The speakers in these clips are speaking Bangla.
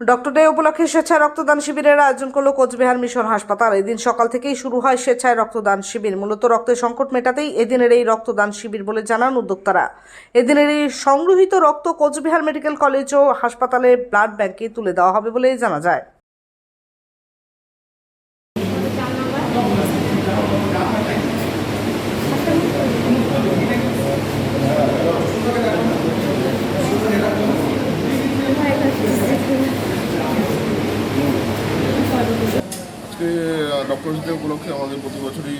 ডক্টর ডে উপলক্ষে স্বেচ্ছায় রক্তদান শিবিরের আয়োজন করল কোচবিহার মিশন হাসপাতাল। এদিন সকাল থেকেই শুরু হয় স্বেচ্ছায় রক্তদান শিবির। মূলত রক্তের সংকট মেটাতেই এদিনের এই রক্তদান শিবির বলে জানান উদ্যোক্তারা। এদিনের এই সংগৃহীত রক্ত কোচবিহার মেডিকেল কলেজ ও হাসপাতালে ব্লাড ব্যাংকে তুলে দেওয়া হবে বলে জানা যায় আজকে ডক্টরস ডে উপলক্ষে আমাদের প্রতি বছরই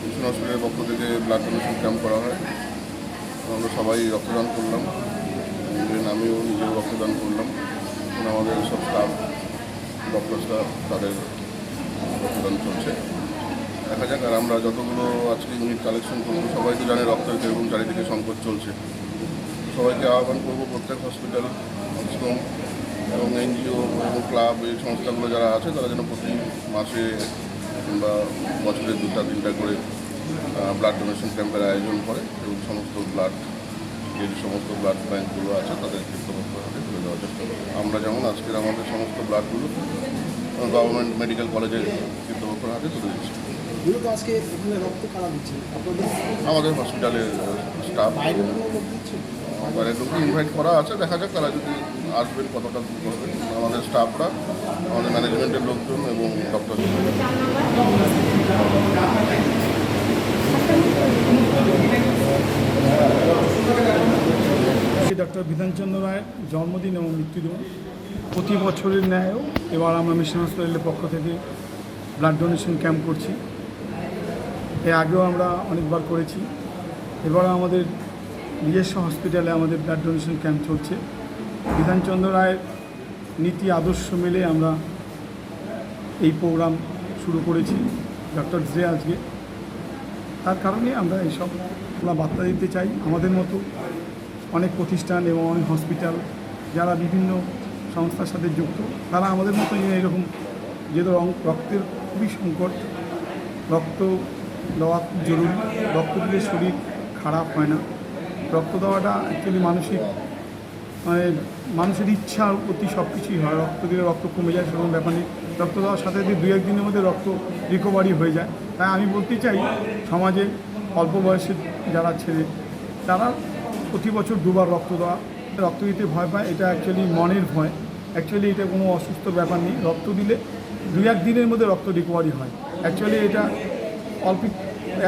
মিশন হসপিটালের পক্ষ থেকে ব্লাড ডোনেশন ক্যাম্প করা হয়। আমরা সবাই রক্তদান করলাম। নিজের নামেও নিজেও রক্তদান করলাম। আমাদের সব স্টাফ ডক্টরসরা তাদের রক্তদান চলছে। দেখা যাক, আর আমরা যতগুলো আজকে ইউনিট কালেকশন করব, সবাই তো জানে রক্তের যেরকম চারিদিকে সংকট চলছে। সবাইকে আহ্বান করব প্রত্যেক হসপিটাল এবং এনজিও এবং ক্লাব এই সংস্থাগুলো যারা আছে, তারা যেন প্রতি মাসে কিংবা বছরে দুটা তিনটা করে ব্লাড ডোনেশন ক্যাম্পের আয়োজন করে এবং সমস্ত ব্লাড যে সমস্ত ব্লাড ব্যাঙ্কগুলো আছে তাদের কৃতপক্ষ হাতে তুলে দেওয়ার চেষ্টা করব। আমরা যেমন আজকের আমাদের সমস্ত ব্লাডগুলো গভর্নমেন্ট মেডিকেল কলেজের কৃতপক্ষের হাতে তুলে দিচ্ছি? কারা আমাদের হসপিটালের স্টাফ বাইরের লোককে ইনভাইট করা আছে, দেখা যাক তারা যদি আসবেন কতটা দূর করবেন আমাদের স্টাফরা আমাদের ম্যানেজমেন্টের লোকজন এবং ডক্টর ডক্টর বিধানচন্দ্র রায়ের জন্মদিন এবং মৃত্যুদিন প্রতি বছরের ন্যায়ও এবার আমরা মিশন হসপিটালের পক্ষ থেকে ব্লাড ডোনেশন ক্যাম্প করছি। এর আগেও আমরা অনেকবার করেছি। এবার আমাদের নিজস্ব হসপিটালে আমাদের ব্লাড ডোনেশন ক্যাম্প চলছে। বিধানচন্দ্র রায়ের নীতি, আদর্শ মেলে আমরা এই প্রোগ্রাম শুরু করেছি ডক্টর ডে আজকে। তার কারণে আমরা এইসব আমরা বার্তা দিতে চাই। আমাদের মতো অনেক প্রতিষ্ঠান এবং অনেক হসপিটাল যারা বিভিন্ন সংস্থার সাথে যুক্ত, তারা আমাদের মতো এরকম রং- রক্তের খুবই সংকট। রক্ত দেওয়া খুব জরুরি। রক্ত দিলে শরীর খারাপ হয় না। রক্ত দেওয়াটা অ্যাকচুয়ালি মানসিক মানে মানুষের ইচ্ছার প্রতি সব কিছুই হয়। রক্ত দিলে রক্ত কমে যায়, সেরকম ব্যাপার নেই। রক্ত দেওয়ার সাথে সাথে দু একদিনের মধ্যে রক্ত রিকভারি হয়ে যায়। তাই আমি বলতে চাই, সমাজে অল্প বয়সের যারা ছেলে, তারা প্রতি বছর দুবার রক্ত দেওয়া রক্ত দিতে ভয় পায়। এটা অ্যাকচুয়ালি মনের ভয়। অ্যাকচুয়ালি এটা কোনো অসুস্থ ব্যাপার নেই। রক্ত দিলে দু এক দিনের মধ্যে রক্ত রিকভারি হয়। অ্যাকচুয়ালি এটা অল্প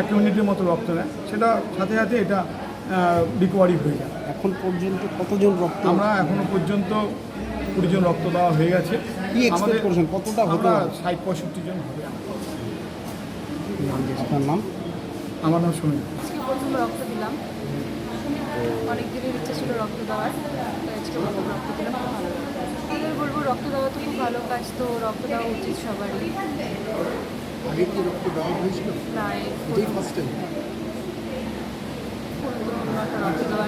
এক মিনিটের মতো রক্ত নেয়। সেটা সাথে সাথে এটা রিকভারি হয়ে যায়। এখন পর্যন্ত কতজন রক্ত? আমরা এখনও পর্যন্ত কুড়ি জন রক্ত দেওয়া হয়ে গেছে। কি এক্সপেক্ট করছেন? কতটা হতে? ষাট পঁয়ষট্টি জন হবে। আপনার নাম? আমার নাম শুনি আজকে প্রথম রক্ত দিলাম। অনেক দিনের ইচ্ছা ছিল রক্ত দেওয়ার তো রক্ত দিলাম ভালো বলব রক্ত দেওয়া তো খুব ভালো কাজ তো রক্ত দেওয়া উচিত সবারই। আগে কি রক্ত দেওয়া হয়েছিল? প্রায় এটাই ফার্স্ট টাইম গুরুত্বপূর্ণ একটা রক্ত দেওয়া